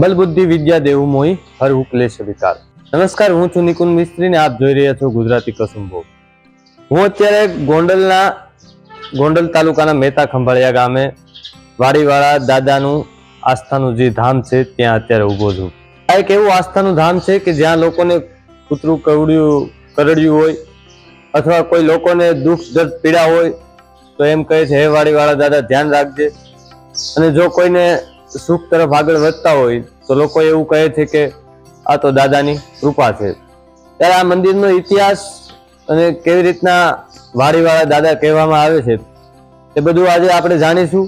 બલબુદ્ધિ વિદ્યા દેવું મોહી હર ઉકલેશ વિકાર. નમસ્કાર, હું છું નિકુંજ મિસ્ત્રી ને આપ જોઈ રહ્યા છો ગુજરાતી કસુંભો હું અત્યારે ગોંડલના, ગોંડલ તાલુકાના મહેતા ખંભાળિયા ગામે વાડીવાળા દાદાનું આસ્થાનું જે ધામ છે, ત્યાં અત્યારે ઊભો છું. આ એક એવું આસ્થાનું ધામ છે કે જ્યાં લોકોને કૂતરું કરડ્યું કરડ્યું હોય અથવા કોઈ લોકોને દુઃખ, દર્દ, પીડા હોય, તો એમ કહે છે, હે વાડીવાળા દાદા, ધ્યાન રાખજે. અને જો કોઈને સુખ તરફ આગળ વધતા હોય તો લોકો એવું કહે છે કે આ તો દાદાની કૃપા છે. ત્યારે આ મંદિરનો ઇતિહાસ અને કેવી રીતના વાડીવાળા દાદા કહેવામાં આવે છે એ બધું આજે આપણે જાણીશું.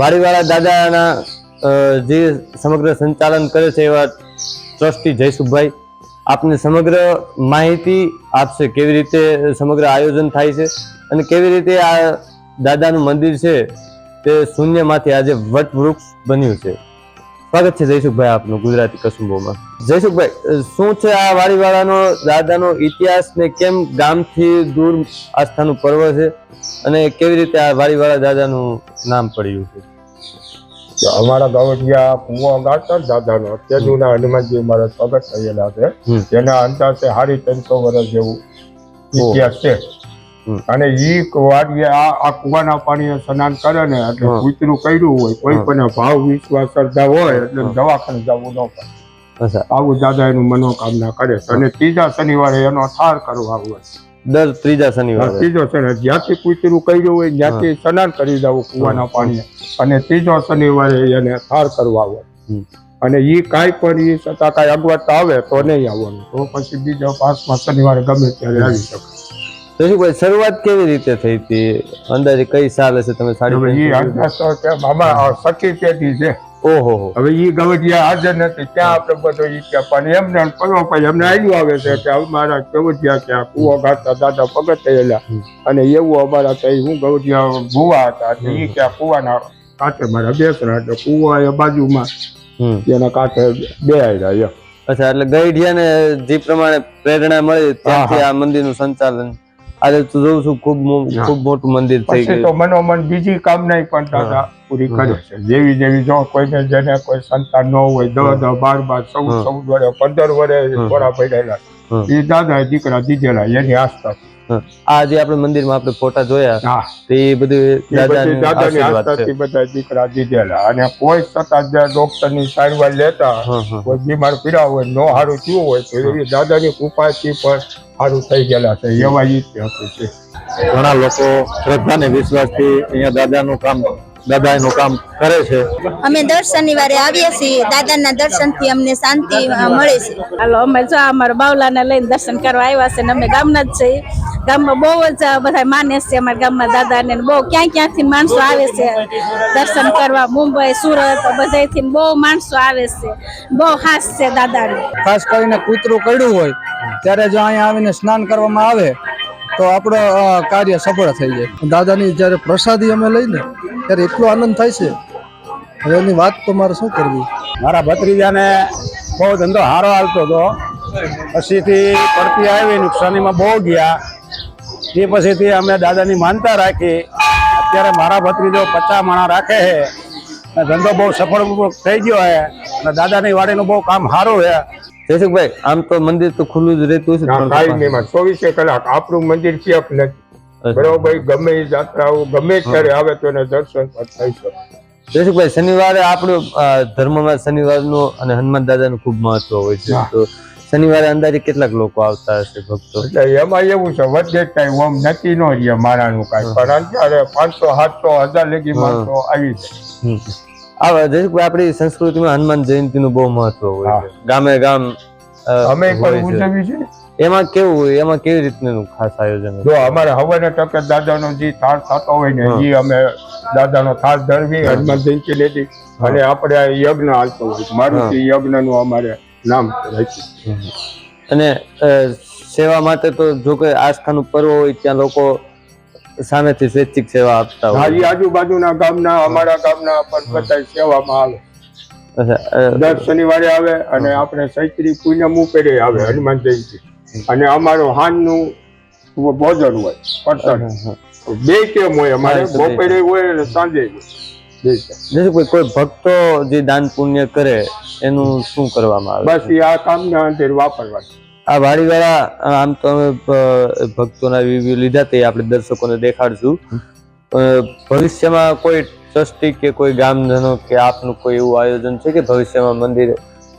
વાડીવાળા દાદાના જે સમગ્ર સંચાલન કરે છે એવા ટ્રસ્ટી જયસુખભાઈ, આપને સમગ્ર માહિતી આપશે કેવી રીતે સમગ્ર આયોજન થાય છે અને કેવી રીતે આ દાદાનું મંદિર છે તે શૂન્યમાંથી આજે વટવૃક્ષ બન્યું છે. સ્વાગત છે જયસુખભાઈ આપનું ગુજરાતી કસુંબોમાં. જયસુખભાઈ શું છે આ વાડીવાળાનો દાદાનો ઇતિહાસ ને કેમ ગામથી દૂર આસ્થાનું પર્વ છે? અને કેવી રીતે આ વાડીવાળા દાદાનું નામ પડ્યું છે? અમારા ગાવડિયા કુવો ગાતા દાદાનો અત્યારનું હનુમાનજી મારા સ્વાગત થયેલા છે. તેના જેના અંદાજે સાડી ત્રણસો વર્ષ જેવું ઇતિહાસ છે. અને ઈ વાડીએ આ આ કુવાના પાણી સ્નાન કરે ને એટલે. કૂતરું કર્યું હોય કોઈ. પણ ભાવ વિશ્વાસ શ્રદ્ધા હોય એટલે દવાખાને જવું ન પડે. આવું દાદા એનું મનોકામના કરે અને ત્રીજા શનિવારે એનો થાર કરવા હોય. દર ત્રીજા શનિવારે? ત્રીજો શનિવાર જ્યાંથી કૂતરું કર્યું હોય ત્યાંથી સ્નાન કરી જવું કુવાના પાણી અને ત્રીજો શનિવારે એને થાર કરવા હોય. અને ઈ કાંઈ પણ ઈ છતાં કાંઈ અગવડતા આવે તો નહીં આવવાનું. તો પછી બીજો પાંચમા શનિવારે ગમે ત્યારે આવી શકે. જયસુખભાઈ શરૂઆત કેવી રીતે થઈ હતી? અંદાજે કઈ સાલ હશે તમે સાડી તો આમાં સખી પેઢી છે. ઓહો હવે ઈ ગવડિયા હાજર નથી. ત્યાં આપણે બધો ઈ કે પણ એમને પરવા પછી એમને આવ્યું આવે છે કે અમારા ગવડિયા કે કુવો ગાતા દાદા પગત થયેલા અને એવું અમારા ત્યાં હું ગવડિયા ભૂવા હતા. ઈ કે કુવાના કાંઠે મારા બેસરા એટલે કુવા એ બાજુમાં. એના કાંઠે બે આવ્યા અચ્છા એટલે ગઈઢિયાને જે પ્રમાણે પ્રેરણા મળી ત્યાંથી આ મંદિરનું સંચાલન. આજે તો જોઉં છું ખૂબ ખૂબ મોટું મંદિર થઈ ગયું તો મનોમન બીજી કામના પણ દાદા પૂરી કરે છે. જેવી જેવી જો કોઈને જેને કોઈ સંતાન ન હોય દસ દસ બાર બાર ચૌદ. ચૌદ વર્ષ પંદર વર્ષ. થોડા પડેલા એ દાદા દીકરા દીધેલા એની આસ્થા હા. આ જે આપણે મંદિરમાં આપણે ફોટા જોયા તે એ બધું દાદાની દાદાની આશીર્વાદ આસ્થાથી છે બધા દીકરા દીધેલા. અને કોઈ છતાં ડોક્ટર ડોક્ટરની સારવાર લેતા. કોઈ બીમાર પીડા હોય નો સારું થયું હોય તો એવી દાદાની કૃપાથી પણ સારું થઈ ગયેલા છે. એવા ઈ છે. ઘણા લોકો શ્રદ્ધા ને વિશ્વાસથી અહીંયા દાદાનું કામ દાદા એનું કામ કરે છે. અમે દર શનિવારે આવીએ છીએ. દાદાના દર્શનથી અમને શાંતિ મળે છે. હાલો અમે જો અમારા બાવલાને લઈને દર્શન કરવા આવ્યા છે ને અમે ગામના જ છીએ. ગામમાં બહુ જ બધા માને છે અમારા ગામમાં દાદાને ને બહુ ક્યાં ક્યાંથી માણસો આવે છે દર્શન કરવા. મુંબઈ સુરત બધેથી બહુ માણસો આવે છે. બહુ ખાસ છે દાદાને. ખાસ કરીને કૂતરું કર્યું હોય ત્યારે જો અહીંયા આવીને સ્નાન કરવામાં આવે તો આપણો કાર્ય સફળ થઈ જાય. દાદાની જ્યારે પ્રસાદી અમે લઈને, ત્યારે એટલો આનંદ થાય છે. હવે એની વાત તો મારે શું કરવી? મારા ભત્રીજાને બહુ ધંધો સારો હાલતો હતો. પછીથી પડતી આવી, નુકસાનીમાં બહુ ગયા. એ પછીથી અમે દાદાની માનતા રાખી. અત્યારે મારા ભત્રીજો પચાસ માણા રાખે છે. ધંધો બહુ સફળ થઈ ગયો છે. અને દાદાની વાડીનું બહુ કામ સારું છે. જયસુખભાઈ આમ તો મંદિર તો ખુલ્લું જ રહેતું છે કાંઈ નહીં માં ચોવીસે કલાક આપણું મંદિર ચેક નથી. બરોબર ગમે એ જાત્રાઓ ગમે ત્યારે આવે તો એને દર્શન પણ છે જયસુખભાઈ શનિવારે આપણું ધર્મમાં શનિવારનું અને હનુમાન દાદાનું ખૂબ મહત્વ હોય છે. તો શનિવારે અંદાજે કેટલાક લોકો આવતા હશે ભક્તો? એટલે એમાં એવું છે વધે કઈ ઓમ નક્કી ન રહીએ મારાનું કાંઈ પણ અત્યારે પાંચસો સાતસો હજાર લેગી. માણસો આવી જાય. આ જયસુખભાઈ આપણી સંસ્કૃતિમાં હનુમાન જયંતિનું બહુ મહત્વ હોય છે. ગામે ગામ અમે પણ ઉજવી છે. એમાં કેવું હોય? એમાં કેવી રીતનું ખાસ આયોજન જો અમારે હવાને ટકે દાદાનો જે થાળ થતો હોય ને. એ અમે દાદાનો થાળ ધરવી હનુમાન જયંતિ લેતી અને આપણે આ યજ્ઞ હાલતો હોય મારુતિ યજ્ઞનું અમારે નામ રાખ્યું. અને સેવા માટે તો જો કે આસ્થાનું પર્વ હોય ત્યાં લોકો સામેથી સ્વૈચ્છિક સેવા આપતા હોય. હાજી આજુબાજુના ગામના અમારા ગામના પણ બધા સેવામાં આવે. દર શનિવારે આવે અને આપણે ચૈત્રી પૂનમ ઉપેરે આવે હનુમાન જયંતિ. અને અમારું હાનનું ભોજન હોય પડતર બે કેમ હોય અમારે બપોરે હોય અને સાંજે હોય. કોઈ ભક્તો જે દાન પુણ્ય કરે એનું શું કરવામાં આવે? બસ આ આ કામના અંદર વાપરવાનું. આ વાડીવાળા આમ તો અમે ભક્તોના રિવ્યુ લીધા તે આપણે દર્શકોને દેખાડશું. ભવિષ્યમાં કોઈ ટ્રસ્ટી કે કોઈ ગામજનો કે આપનું કોઈ એવું આયોજન છે કે ભવિષ્યમાં મંદિર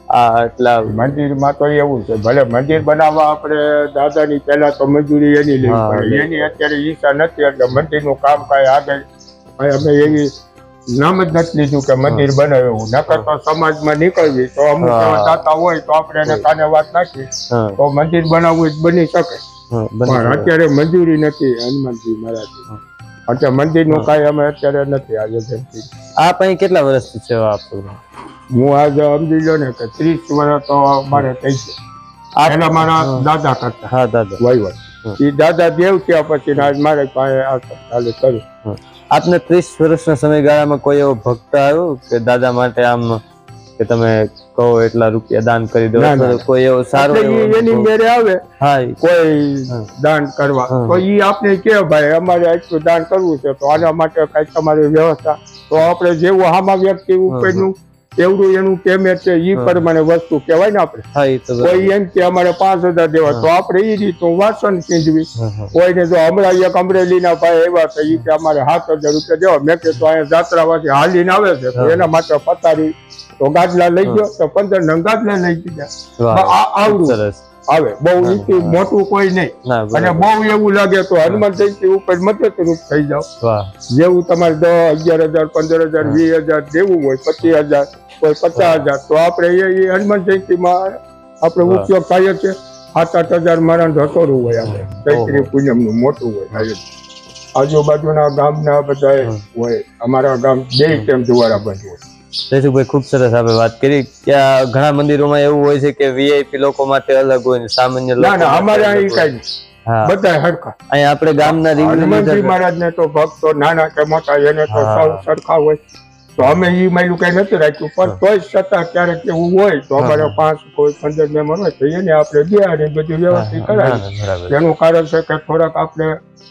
આ આટલા મંદિરમાં તો એવું છે ભલે મંદિર બનાવવા આપણે દાદાની પહેલા તો મજૂરી એની લેવી પડે. એની અત્યારે ઈચ્છા નથી એટલે મંદિરનું કામ કાંઈ આગળ અમે એવી નામ જ નથી લીધું કે મંદિર બનાવ્યું. નકર તો સમાજમાં નીકળવી. તો અમુક દાતા હોય તો આપણે એને કાને વાત નાખી. તો મંદિર બનાવવું જ બની શકે. પણ અત્યારે મંજૂરી નથી હનુમાનજી મહારાજ અત્યારે મંદિરનું કાંઈ અમે અત્યારે નથી આજે. આપ અહીં કેટલા વર્ષથી સેવા આપો હું આજે સમજી લો ને કે ત્રીસ વર્ષ તો મારે થઈ છે. પેલા મારા દાદા કરતા. હા દાદા. વહીવટ એ દાદા દેવ થયા પછી ને આજ મારે પાસે આ ચાલુ કર્યું આપને ત્રીસ વર્ષના સમયગાળામાં કોઈ એવો ભક્ત આવ્યો કે દાદા માટે આમ કે તમે કહો એટલા રૂપિયા દાન કરી દો કોઈ એવો સારો એની મેરે આવે હા કોઈ દાન કરવા. તો ઈ આપણે કે ભાઈ અમારે આટલું દાન કરવું છે તો આના માટે કઈ તમારી વ્યવસ્થા. તો આપણે જેવું આમાં વ્યક્તિ ઉપરનું એવડું એનું પેમેન્ટ છે એ પ્રમાણે વસ્તુ કહેવાય ને આપણે. તો. કોઈ એમ કે અમારે પાંચ હજાર દેવા તો આપણે એ રીતનું વાસણ હા. કોઈને જો હમણાં એક અમરેલીના ભાઈ આવ્યા તો એ કે અમારે સાત હજાર રૂપિયા દેવા. મેં કીધું અહીંયા જાત્રામાંથી હાલીને આવે છે. તો એના માટે પતારી તો ગાદલા લઈ ગયો તો પંદર નંગ ગાદલા લઈ ગયા આવડું. સરસ. આવે. બહુ મોટું કોઈ નહીં. અને બહુ એવું લાગે તો હનુમાન જયંતિ ઉપર મદદરૂપ થઈ જાવ જેવું તમારે દસ અગિયાર હજાર પંદર હજાર વીસ હજાર જેવું હોય પચીસ હજાર કોઈ પચાસ હજાર તો આપણે એ હનુમાન જયંતિમાં આપણે. ઉપયોગ થાય છે. સાત આઠ હજાર મારા ધસોરું હોય આપણે. ચૈત્રી ઓહો. નું મોટું હોય થાય જ. આજુબાજુના ગામના બધા હોય. અમારા ગામ બે ટેમ જુવારા બાજુ હોય. જયસુખભાઈ ખૂબ સરસ આપણે વાત કરી. કે ઘણા મંદિરોમાં એવું હોય છે કે વીઆઈપી લોકો માટે અલગ હોય ને સામાન્ય લોકો અમારે અહીં કઈ બધા હરખા. અહીંયા આપણે ગામના હનુમાનજી લીધા મહારાજ ને તો ભક્તો નાના કે મોટા એને તો સૌ સરખા હોય. તો અમે એ માયલું કઈ નથી રાખ્યું પણ તોય છતાં ક્યારેક એવું હોય તો અમારે પાંચ કોઈ પંદર મેમ્બર હોય તો એને આપણે બિહારી બધું હા, વ્યવસ્થિત કરાવી. એનું કારણ છે કે થોડાક આપણે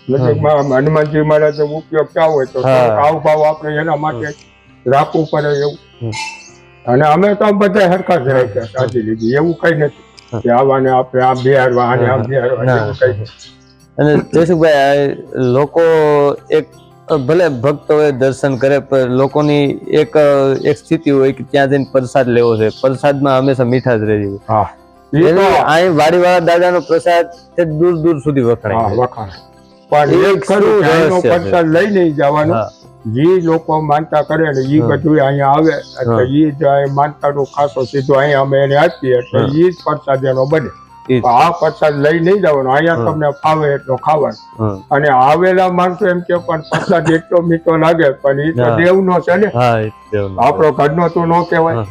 નજીકમાં હનુમાનજી મહારાજ ઉપયોગ ક્યાં હોય તો હાવભાવ આપણે એના માટે રાખવું પડે એવું. અને અમે તો બધા હરખા જ રાખ્યા સાચી લીધી. એવું કઈ નથી કે આવાને આપણે આ બિહારવા આને આ બિહારવા એવું કઈ નથી. અને જયસુખભાઈ લોકો એક ભલે ભક્ત હોય દર્શન કરે પણ લોકોની એક એક સ્થિતિ હોય કે ત્યાં જઈને પ્રસાદ લેવો છે. પ્રસાદમાં હંમેશા મીઠા જ રહેવી હા. ઈ એનું તો અહીં વાડીવાળા દાદાનો પ્રસાદ તે દૂર દૂર સુધી વખણાય વખણાય. પણ એ ખરું? પ્રસાદ લઈ નહીં જવાનું. જે લોકો માનતા કરે ને એ. બધું અહીંયા આવે. એટલે એ જ અહીં માનતાનું ખાસો સીધો અહીંયા અમે એને આપીએ. એટલે એ જ પ્રસાદ એનો બને. આ પ્રસાદ લઈ નહીં જવાનો. અહીંયા તમને ફાવે એટલો ખાવાનો. અને આવેલા માણસો એમ કે પણ પ્રસાદ એટલો મીઠો લાગે પણ એ તો. દેવનો છે ને. નો. આપણો ઘરનો તો ન કહેવાય.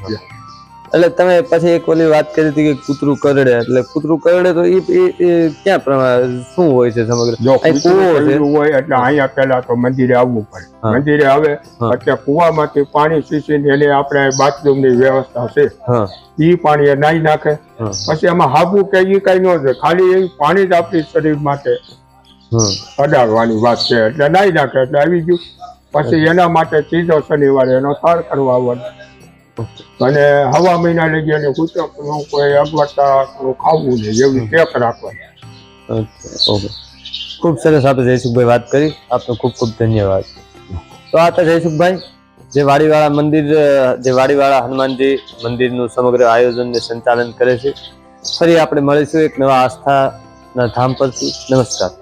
એટલે તમે પછી એક ઓલી વાત કરી હતી કે કૂતરું કરડે એટલે કૂતરું કરડે તો ઈ ક્યાં પ્રમાણે શું હોય છે સમગ્ર? કૂવો હોય એટલે અહીંયા પેલા તો મંદિરે આવવું પડે. મંદિરે આવે. એટલે કુવામાંથી પાણી સીસીને એને આપણે બાથરૂમની વ્યવસ્થા છે. એ ઈ પાણી એ નાઈ નાખે. પછી એમાં હાબુ કે ઈ કઈ ન છે ખાલી એ પાણી જ આપણી શરીર માટે અડાડવાની વાત છે. એટલે નાઈ નાખે એટલે આવી ગયું. પછી એના માટે ત્રીજો શનિવારે એનો થાળ કરવા આવવાનો. અને હવા મહિના લઈ ગયા કૂતરનું કોઈ અગવડતાનું ખાવું નહીં એવી ટેક રાખવાની. ઓકે ખૂબ સરસ આપણે જયસુખભાઈ વાત કરી. આપનો ખૂબ ખૂબ ધન્યવાદ. તો આ હતા જયસુખભાઈ જે વાડીવાળા મંદિર જે વાડીવાળા હનુમાનજી મંદિરનું સમગ્ર આયોજનને સંચાલન કરે છે ફરી આપણે મળીશું એક નવા આસ્થાના ધામ પરથી. નમસ્કાર.